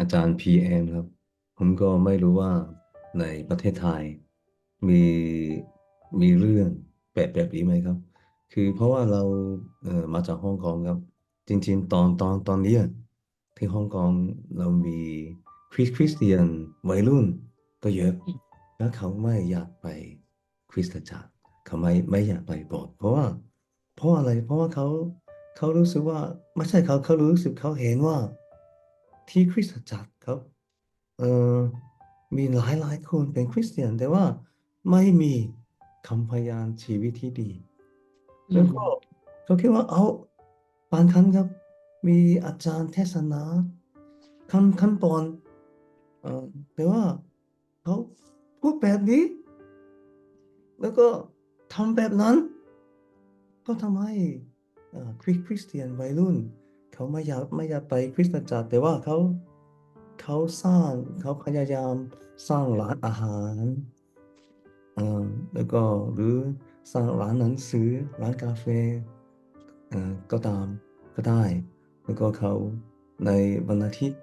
อาจารย์ PM ครับ ผมก็ไม่รู้ว่าในประเทศไทยมีมีเรื่องแบบแบบนี้ไหมครับ คือเพราะว่าเราเอ่อมาจากฮ่องกงครับ จริง ๆ ตอนตอนตอนเนี้ยที่ฮ่องกงเรามีคริสคริสเตียนวัยรุ่นก็เยอะแล้วเขาไม่อยากไปคริสตจักรเขาไม่ไม่อยากไปโบสถ์เพราะว่า เพราะอะไรเพราะว่าเขาเขารู้สึกว่าไม่ใช่เขาเขารู้สึกเขาเห็นว่า ที่คริสตจักรครับเอ่อมีหลายหลายคนเป็นคริสเตียนแต่ว่าไม่มีคำพยานชีวิตที่ดีอืแล้วมก็เขาคิดว่าเอาบางครั้งครับ มีอาจารย์เทศนาขั้นขั้นตอนเอ่อแต่ว่าเขาพูดแบบนี้ แล้วก็ทำแบบนั้น ก็ทำให้เอ่อคริสคริสเตียนวัยรุ่น เขาไม่อยากไม่อยากไปคริสตจักรแต่ว่าเขาเขาสร้างเขาพยายามสร้างร้านอาหารอ่อแล้วก็หรือสร้างร้านหนังสือร้านกาแฟอ่อก็ตามก็ได้ แล้วก็เขาในวันอาทิตย์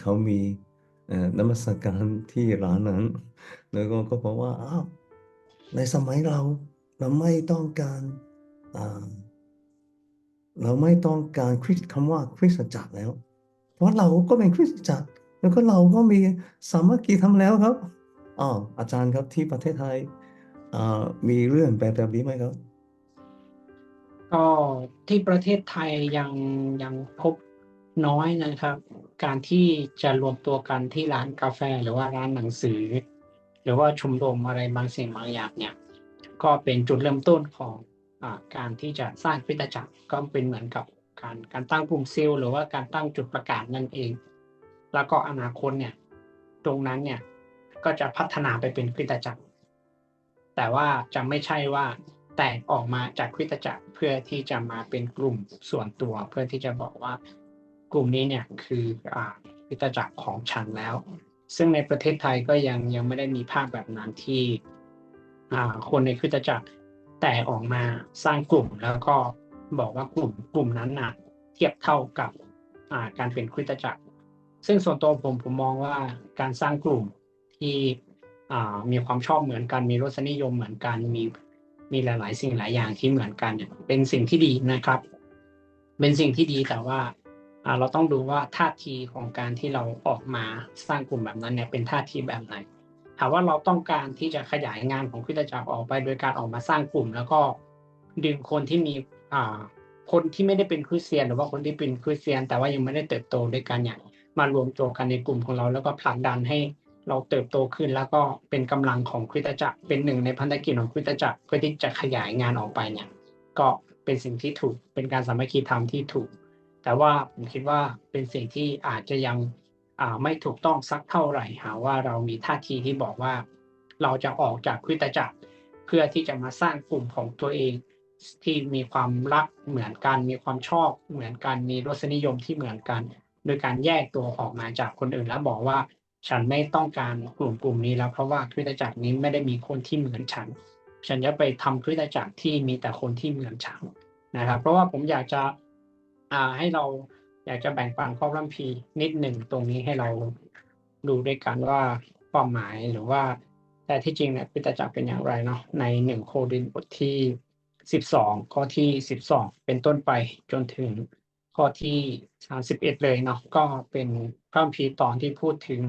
เขามีนมัสการที่ร้านนั้น แล้วก็ก็บอกว่าอ้าวในสมัยเราเราไม่ต้องการอ่า เราไม่ต้องการคริสคำว่าคริสตจักรแล้ว เพราะเราก็เป็นคริสตจักร แล้วก็เราก็มีสามัคคีทำแล้วครับอ๋ออาจารย์ครับที่ประเทศไทยมีเรื่องแบบแบบนี้ไหมครับ ก็ที่ประเทศไทยยังยังพบน้อยนะครับ การที่จะรวมตัวกันที่ร้านกาแฟหรือว่าร้านหนังสือ หรือว่าชมรมอะไรบางสิ่งบางอย่างเนี่ย ก็เป็นจุดเริ่มต้นของ การที่จะสร้างคริสตจักรก็เป็นเหมือนกับการการตั้งกลุ่มซิลหรือว่าการตั้งจุดประกาศนั่นเอง แล้วก็อนาคตเนี่ยตรงนั้นเนี่ยก็จะพัฒนาไปเป็นคริสตจักร แต่ว่าจะไม่ใช่ว่าแตกออกมาจากคริสตจักรเพื่อที่จะมาเป็นกลุ่มส่วนตัว เพื่อที่จะบอกว่ากลุ่มนี้เนี่ยคืออ่าคริสตจักรของฉันแล้ว ซึ่งในประเทศไทยก็ยังยังไม่ได้มีภาพแบบนั้นที่คนในคริสตจักร แตกออกมาสร้างกลุ่มแล้วก็บอกว่ากลุ่มกลุ่มนั้นน่ะเทียบเท่ากับการเป็นคริสตจักร ซึ่งส่วนตัวผมผมมองว่าการสร้างกลุ่มที่มีความชอบเหมือนกันมีรสนิยมเหมือนกันมีมีหลาย ๆ สิ่งหลายอย่างที่เหมือนกันเป็นสิ่งที่ดีนะครับ เป็นสิ่งที่ดีแต่ว่าอ่าเราต้องดูว่าท่าทีของการที่เราออกมาสร้างกลุ่มแบบนั้นเนี่ยเป็นท่าทีแบบไหน ถามว่าเราต้องการที่จะขยายงานของคริสตจักรออกไป โดยการออกมาสร้างกลุ่ม แล้วก็ดึงคนที่มีอ่าคนที่ไม่ได้เป็นคริสเตียน หรือว่าคนที่เป็นคริสเตียน แต่ว่ายังไม่ได้เติบโตด้วยกันอย่างมารวมตัวกันในกลุ่มของเรา แล้วก็ผลักดันให้เราเติบโตขึ้น แล้วก็เป็นกำลังของคริสตจักรเป็นหนึ่งในพันธกิจของคริสตจักรเพื่อที่จะขยายงานออกไปเนี่ยก็เป็นสิ่งที่ถูกเป็นการสามัคคีธรรมที่ถูก แต่ว่าผมคิดว่าเป็นสิ่งที่อาจจะยัง ไม่ถูกต้องสักเท่าไหร่หาว่าเรามีท่าทีที่บอกว่า เราจะออกจากคริสตจักร เพื่อที่จะมาสร้างกลุ่มของตัวเอง ที่มีความรักเหมือนกัน มีความชอบเหมือนกันมีรสนิยมที่เหมือนกัน โดยการแยกตัวออกมาจากคนอื่นแล้วบอกว่าฉันไม่ต้องการกลุ่มกลุ่มนี้แล้วเพราะว่าคริสตจักรนี้ไม่ได้มีคนที่เหมือนฉัน ฉันจะไปทำคริสตจักรที่มีแต่คนที่เหมือนฉันนะครับ เพราะว่าผมอยากจะอ่าให้เรา อยากจะแบ่งปันข้อรัมพีร์นิดหนึ่งตรงนี้ให้เราดูด้วยกันว่าเป้าหมายหรือว่า แต่ที่จริงเนี่ยคริสตจักเป็นอย่างไรเนาะในหนึ่งโครินธ์บทที่สิบสองข้อที่สิบสองเป็นต้นไปจนถึงข้อที่สามสิบเอ็ดเลยเนาะก็เป็นพระคัมภีร์ตอนที่พูดถึง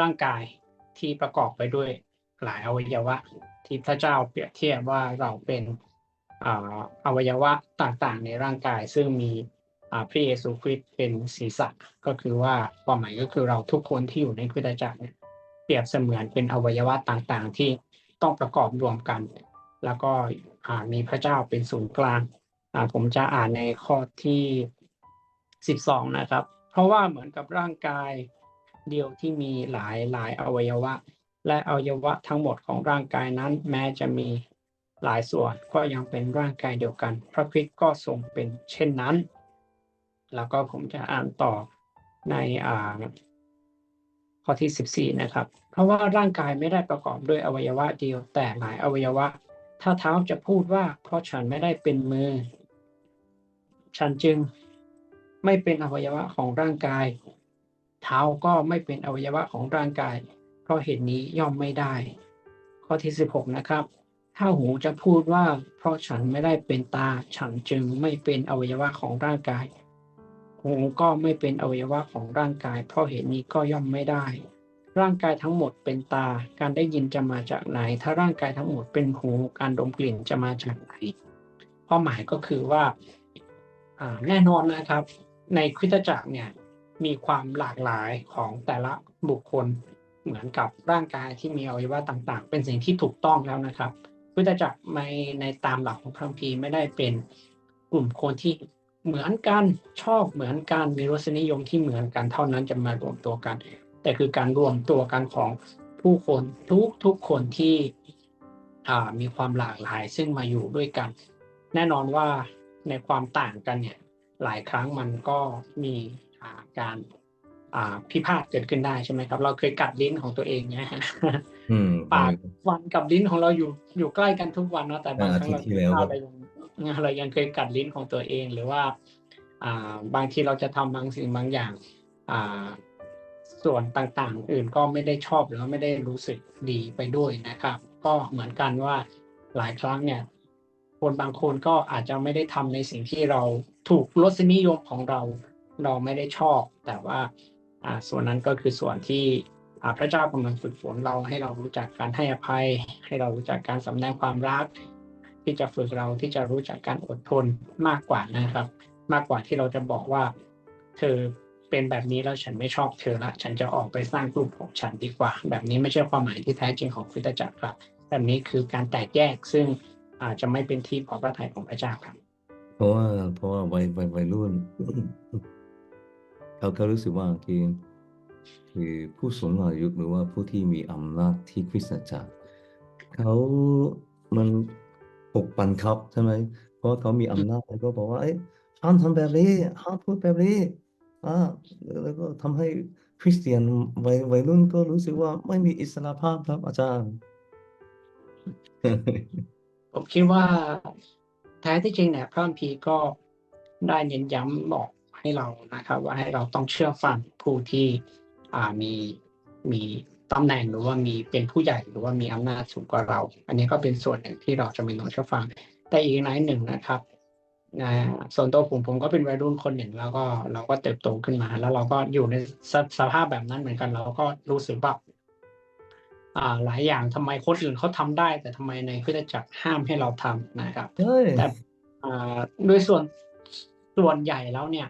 ร่างกายที่ประกอบไปด้วยหลายอวัยวะ ที่พระเจ้าเปรียบเทียบว่าเราเป็น อวัยวะต่างๆ ในร่างกาย ซึ่งมีพระเยซูคริสต์เป็นศีรษะก็คือว่าความหมายก็คือเราทุกคนที่อยู่ในคริสตจักรเนี่ยเปรียบเสมือนเป็นอวัยวะต่างๆ ที่ต้องประกอบรวมกัน แล้วก็มีพระเจ้าเป็นศูนย์กลางผมจะอ่านในข้อที่ 12 นะครับ เพราะว่าเหมือนกับร่างกายเดียวที่มีหลายหลายอวัยวะ และอวัยวะทั้งหมดของร่างกายนั้น แม้จะมี หลายส่วนก็ยังเป็นร่างกายเดียวกัน พระคริสต์ก็ทรงเป็นเช่นนั้น แล้วก็ผมจะอ่านต่อในอ่าข้อที่ 14 นะครับ เพราะว่าร่างกายไม่ได้ประกอบด้วยอวัยวะเดียวแต่หลายอวัยวะ ถ้าเท้าจะพูดว่าเพราะฉันไม่ได้เป็นมือ ฉันจึงไม่เป็นอวัยวะของร่างกาย เท้าก็ไม่เป็นอวัยวะของร่างกาย เพราะเหตุนี้ย่อมไม่ได้ ข้อที่ 16 นะครับ ถ้าหูจะพูดว่า เพราะฉันไม่ได้เป็นตา ฉันจึงไม่เป็นอวัยวะของร่างกาย หูก็ไม่เป็นอวัยวะของร่างกาย เพราะเหตุนี้ก็ย่อมไม่ได้ ร่างกายทั้งหมดเป็นตา การได้ยินจะมาจากไหน ถ้าร่างกายทั้งหมดเป็นหู การดมกลิ่นจะมาจากไหนเป้าหมายก็คือว่าอ่าแน่นอนนะครับ ในคริสตจักรเนี่ยมีความหลากหลายของแต่ละบุคคลเหมือนกับร่างกายที่มีอวัยวะต่างๆ เป็นสิ่งที่ถูกต้องแล้วนะครับ คริสตจักรในในตามหลักของพระคัมภีร์ไม่ได้เป็นกลุ่มคนที่เหมือนกันชอบเหมือนกันมีรสนิยมที่เหมือนกันเท่านั้นจะมารวมตัวกัน แต่คือการรวมตัวกันของผู้คนทุกทุกคนที่มีความหลากหลายซึ่งมาอยู่ด้วยกัน แน่นอนว่าในความต่างกันเนี่ยหลายครั้งมันก็มีาการ พิพาทเกิดขึ้นได้ใช่ไหมครับ เราเคยกัดลิ้นของตัวเองเนี่ยฮะอืมปากฟันกับลิ้นของเราอยู่อยู่ใกล้กันทุกวันเนาะแต่บางครั้งเราอาทิตย์ที่แล้วครับเรายังเรายังเคยกัดลิ้นของตัวเองหรือว่า อ่าบางทีเราจะทำบางสิ่งบางอย่าง อ่า ส่วนต่างๆ อื่นก็ไม่ได้ชอบหรือว่าไม่ได้รู้สึกดีไปด้วยนะครับ ก็เหมือนกันว่าหลายครั้งเนี่ยคนบางคนก็อาจจะไม่ได้ทำในสิ่งที่เราถูกรสนิยมของเรา เราไม่ได้ชอบ แต่ว่า อ่าส่วนนั้นก็คือส่วนที่อ่าพระเจ้ากำลังฝึกฝนเราให้เรารู้จักการให้อภัย ให้เรารู้จักการสำแดงความรัก ที่จะฝึกเราที่จะรู้จักการอดทนมากกว่านะครับ มากกว่าที่เราจะบอกว่า เธอเป็นแบบนี้แล้วฉันไม่ชอบเธอละฉันจะออกไปสร้างกลุ่มของฉันดีกว่า แบบนี้ไม่ใช่ความหมายที่แท้จริงของคริสตจักรครับ แบบนี้คือการแตกแยกซึ่งอาจจะไม่เป็นที่พอพระทัยของพระเจ้าครับเพราะว่าเพราะว่าวัยวัยวัยรุ่น เขาเขารู้สึกว่าคือคือผู้สูงอายุหรือว่าผู้ที่มีอำนาจที่คริสตจักรเขามันปกปันครับใช่ไหมเพราะเขามีอำนาจแล้วก็บอกว่าเอ้ยห้ามทำแบบนี้ห้ามพูดแบบนี้อ่าแล้วก็ทำให้คริสเตียนวัยวัยรุ่นก็รู้สึกว่าไม่มีอิสระภาพครับอาจารย์ ผมคิดว่าแท้ที่จริงเนี่ยพระคัมภีร์ก็ได้เน้นย้ำบอก ให้เรานะครับ ว่าให้เราต้องเชื่อฟังผู้ที่อ่ามีมีตำแหน่งหรือว่ามีเป็นผู้ใหญ่หรือว่ามีอำนาจสูงกว่าเรา อันนี้ก็เป็นส่วนหนึ่งที่เราจะมีต้องเชื่อฟัง แต่อีกในหนึ่งนะครับนะส่วนตัวผมผมก็เป็นวัยรุ่นคนหนึ่งแล้วก็เราก็เติบโตขึ้นมา แล้วเราก็อยู่ในสสภาพแบบนั้นเหมือนกัน เราก็รู้สึกว่าอ่าหลายอย่างทำไมคนอื่นเขาทำได้ แต่ทำไมในคริสตจักรห้ามให้เราทำนะครับใช่แต่อ่าโดยส่วนส่วนใหญ่แล้วเนี่ย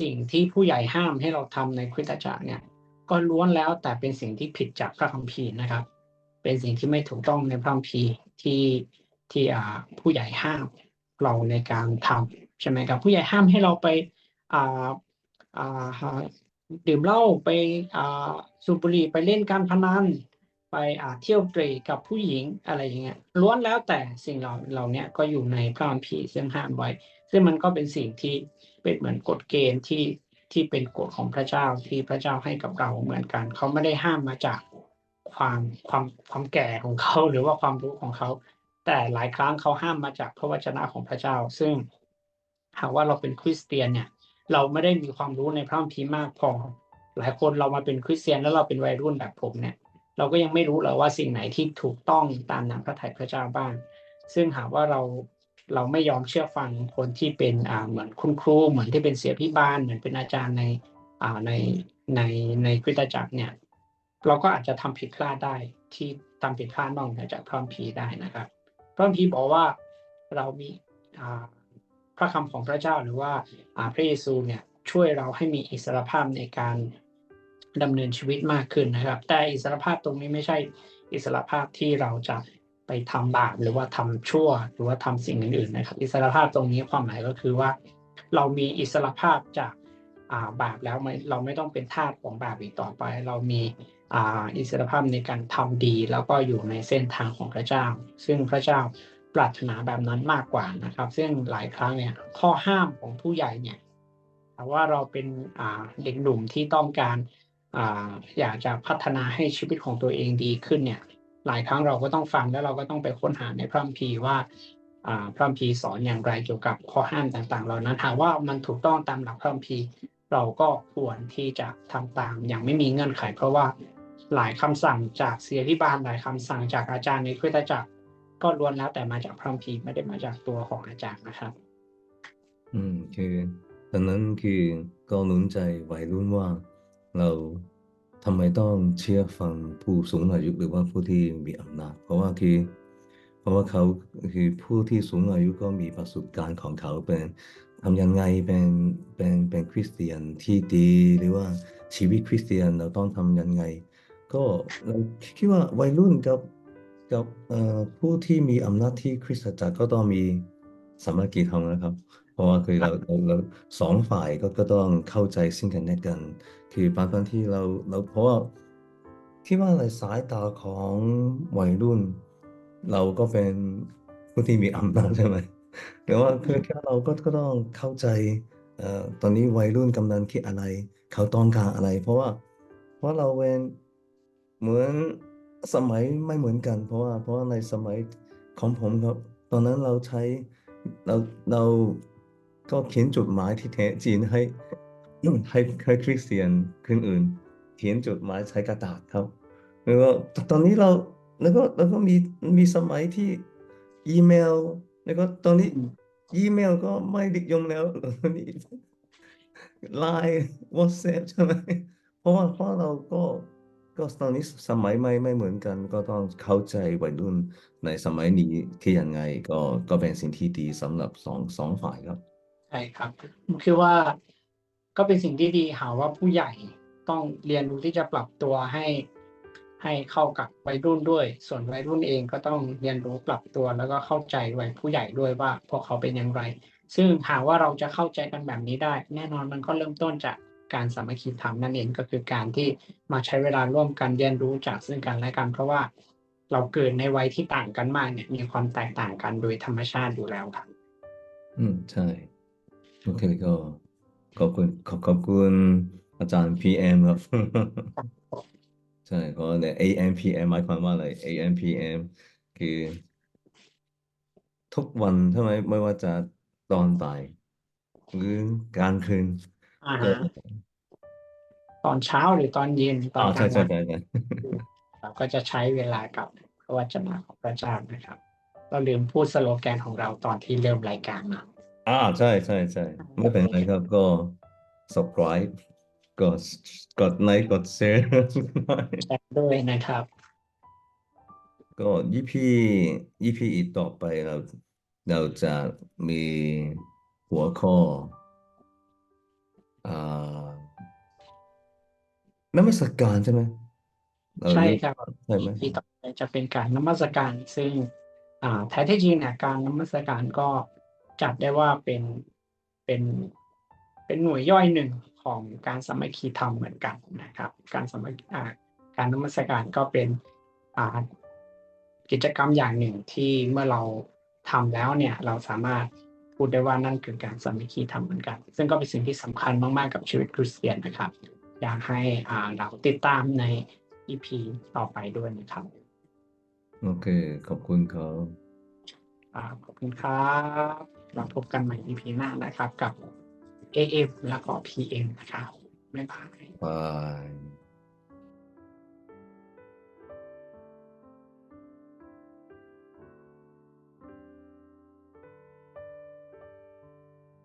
สิ่งที่ผู้ใหญ่ห้ามให้เราทำในคริสตจักรเนี่ย ก็ล้วนแล้วแต่เป็นสิ่งที่ผิดจากพระคัมภีร์นะครับ เป็นสิ่งที่ไม่ถูกต้องในพระคัมภีร์ที่ที่ผู้ใหญ่ห้ามเราในการทำใช่ไหมครับ ผู้ใหญ่ห้ามให้เราไปอ่าอ่าดื่มเหล้าไปอ่าสูบบุหรี่ไปเล่นการพนันไปอ่าเที่ยวเตรกับผู้หญิงอะไรอย่างเงี้ยล้วนแล้วแต่สิ่งเหล่าเหล่าเนี้ยก็อยู่ในพระคัมภีร์ซึ่งห้ามไว้ ซึ่งมันก็เป็นสิ่งที่เป็นเหมือนกฎเกณฑ์ที่ที่เป็นกฎของพระเจ้าที่พระเจ้าให้กับเราเหมือนกัน เขาไม่ได้ห้ามมาจากความความความแก่ของเขาหรือว่าความรู้ของเขา แต่หลายครั้งเขาห้ามมาจากพระวจนะของพระเจ้า ซึ่งหากว่าเราเป็นคริสเตียนเนี่ยเราไม่ได้มีความรู้ในพระคัมภีร์มากพอ หลายคนเรามาเป็นคริสเตียนแล้วเราเป็นวัยรุ่นแบบผมเนี่ย เราก็ยังไม่รู้เลยว่าสิ่งไหนที่ถูกต้องตามน้ำพระทัยพระเจ้าบ้าง ซึ่งหากว่าเรา เราไม่ยอมเชื่อฟังคนที่เป็นอ่าเหมือนคุณครูเหมือนที่เป็นเสียพิบาลเหมือนเป็นอาจารย์ในอ่าในในในคริสตจักรเนี่ย เราก็อาจจะทำผิดพลาดได้ที่ทำผิดพลาดนอกเหนือจากพระคัมภีร์ได้นะครับ พระคัมภีร์บอกว่าเรามีอ่าพระคำของพระเจ้าหรือว่าอ่าพระเยซูเนี่ยช่วยเราให้มีอิสรภาพในการดำเนินชีวิตมากขึ้นนะครับ แต่อิสรภาพตรงนี้ไม่ใช่อิสรภาพที่เราจะ ไปทำบาปหรือว่าทำชั่ว หรือว่าทำสิ่งอื่นๆนะครับ อิสรภาพตรงนี้ความหมายก็คือว่า เรามีอิสรภาพจากาบาปแล้วไม่เราไม่ต้องเป็นทาสของบาปอีกต่อไป เรามีอิสรภาพในการทำดี แล้วก็อยู่ในเส้นทางของพระเจ้า ซึ่งพระเจ้าปรารถนาแบบนั้นมากกว่านะครับ ซึ่งหลายครั้งเนี่ยข้อห้ามของผู้ใหญ่เนี่ยแต่ว่าเราเป็นเด็กหนุ่มที่ต้องการอาอยากจะพัฒนาให้ชีวิตของตัวเองดีขึ้นเนี่ย หลายครั้งเราก็ต้องฟังแล้วเราก็ต้องไปค้นหาในพระคัมภีร์ว่าพระคัมภีร์สอนอย่างไรเกี่ยวกับข้อห้ามต่างๆเหล่านั้นหากว่ามันถูกต้องตามหลักพระคัมภีร์เราก็ควรที่จะทำตามอย่างไม่มีเงื่อนไข เพราะว่าหลายคำสั่งจากเสียที่บาลหลายคำสั่งจากอาจารย์ในคริสตจักรก็ล้วนแล้วแต่มาจากพระคัมภีร์ไม่ได้มาจากตัวของอาจารย์นะครับ อืมคือตอนนั้นคือก็ลุ้นใจวัยรุ่นว่าเรา ทำไมต้องเชื่อฟังผู้สูงอายุหรือว่าผู้ที่มีอำนาจเพราะว่าคือเพราะว่าเขาคือผู้ที่สูงอายุก็มีประสบการณ์ของเขาเป็นทำยังไงเป็นเป็นเป็นคริสเตียนที่ดีหรือว่าชีวิตคริสเตียนเราต้องทำยังไง ก็เราคิดว่าวัยรุ่นกับกับเอ่อผู้ที่มีอำนาจที่คริสตจักรก็ต้องมีสามัคคีธรรมนะครับ เพราะว่าคือเราเราเราสองฝ่ายก็ก็ต้องเข้าใจซึ่งกันและกัน คือบางครั้งที่เราเราเพราะว่าคิดว่าในสายตาของวัยรุ่น เราก็เป็นผู้ที่มีอำนาจใช่ไหมแต่ว่าคือแค่เราก็ก็ต้องเข้าใจเอ่อตอนนี้วัยรุ่นกำลังคิดอะไร เขาต้องการอะไร เพราะว่า เพราะเราเป็นเหมือนสมัยไม่เหมือนกัน เพราะว่าเพราะว่าในสมัยของผมครับ ตอนนั้นเราใช้เราเรา ก็เขียนจดหมายที่แท้จริงให้ให้ให้คริสเตียนคนอื่น เขียนจดหมายใช้กระดาษครับแล้วก็ตอนนี้เราแล้วก็แล้วก็มีมีสมัยที่อีเมล แล้วก็ตอนนี้อีเมลก็ไม่นิยมแล้วตอนนี้ไลน์ WhatsApp ใช่ไหมเพราะว่าเพราะเราก็ก็ตอนนี้สมัยไม่ไม่เหมือนกัน ก็ต้องเข้าใจวัยรุ่นในสมัยนี้ที่ยังไงก็ก็เป็นสิ่งที่ดีสำหรับสองสองฝ่ายครับ ใช่ครับผมคิดว่าก็เป็นสิ่งที่ดีหาว่าผู้ใหญ่ต้องเรียนรู้ที่จะปรับตัวให้ให้เข้ากับวัยรุ่นด้วย ส่วนวัยรุ่นเองก็ต้องเรียนรู้ปรับตัวแล้วก็เข้าใจวัยผู้ใหญ่ด้วยว่าพวกเขาเป็นอย่างไร ซึ่งหากว่าเราจะเข้าใจกันแบบนี้ได้ แน่นอนมันก็เริ่มต้นจากการสามัคคีธรรมนั่นเองก็คือการที่มาใช้เวลาร่วมกันเรียนรู้จากซึ่งกันและกันเพราะว่าเราเกิดในวัยที่ต่างกันมากเนี่ยมีความแตกต่างกันโดยธรรมชาติอยู่แล้วครับ อืมใช่ โอเคก็ขอบคุณขอบขอบคุณอาจารย์ PM ครับ ใช่เพราะใน AM PM หมายความว่าอะไร AM PM คือ ทุกวันใช่ไหมไม่ว่าจะตอนบ่ายหรือกลางคืนอ่าก็ฮะตอนเช้าหรือตอนเย็นตออ่านกใช่ลางใช่วันใช่ใช่เราก็จะใช้เวลากับพระวจนะของพระเจ้านะครับ เราลืมพูดสโลแกนของเราตอนที่เริ่มรายการมา อ่าใช่ใช่ใช่ไม่เป็นไรครับก็ subscribe กดกดไลค์กดแชร์แชร์ด้วยนะครับ ก็ EP EP อีกต่อไปเราเราจะมีหัวข้ออ่านมัสการใช่ไหมเราใช่เรียกครับใช่ไหมที่ต่อไปจะเป็นการนมัสการซึ่ง อ่าแท้ที่จริงเนี่ยการนมัสการก็ จัดได้ว่าเป็นเป็นเป็นหน่วยย่อยหนึ่งของการสามัคคีธรรมเหมือนกันนะครับ การสามัคคีอ่าการนมัสการก็เป็นอ่ากิจกรรมอย่างหนึ่งที่เมื่อเราทำแล้วเนี่ยเราสามารถพูดได้ว่านั่นคือการสามัคคีธรรมเหมือนกัน ซึ่งก็เป็นสิ่งที่สำคัญมาก ๆ กับชีวิตคริสเตียนนะครับ อยากให้อ่าเราติดตามใน EP ต่อไปด้วยนะครับ โอเค ขอบคุณครับอ่าขอบคุณครับ เราพบกันใหม่ EP หน้านะครับกับ AM แล้วก็ PM นะครับบ๊ายบายบาย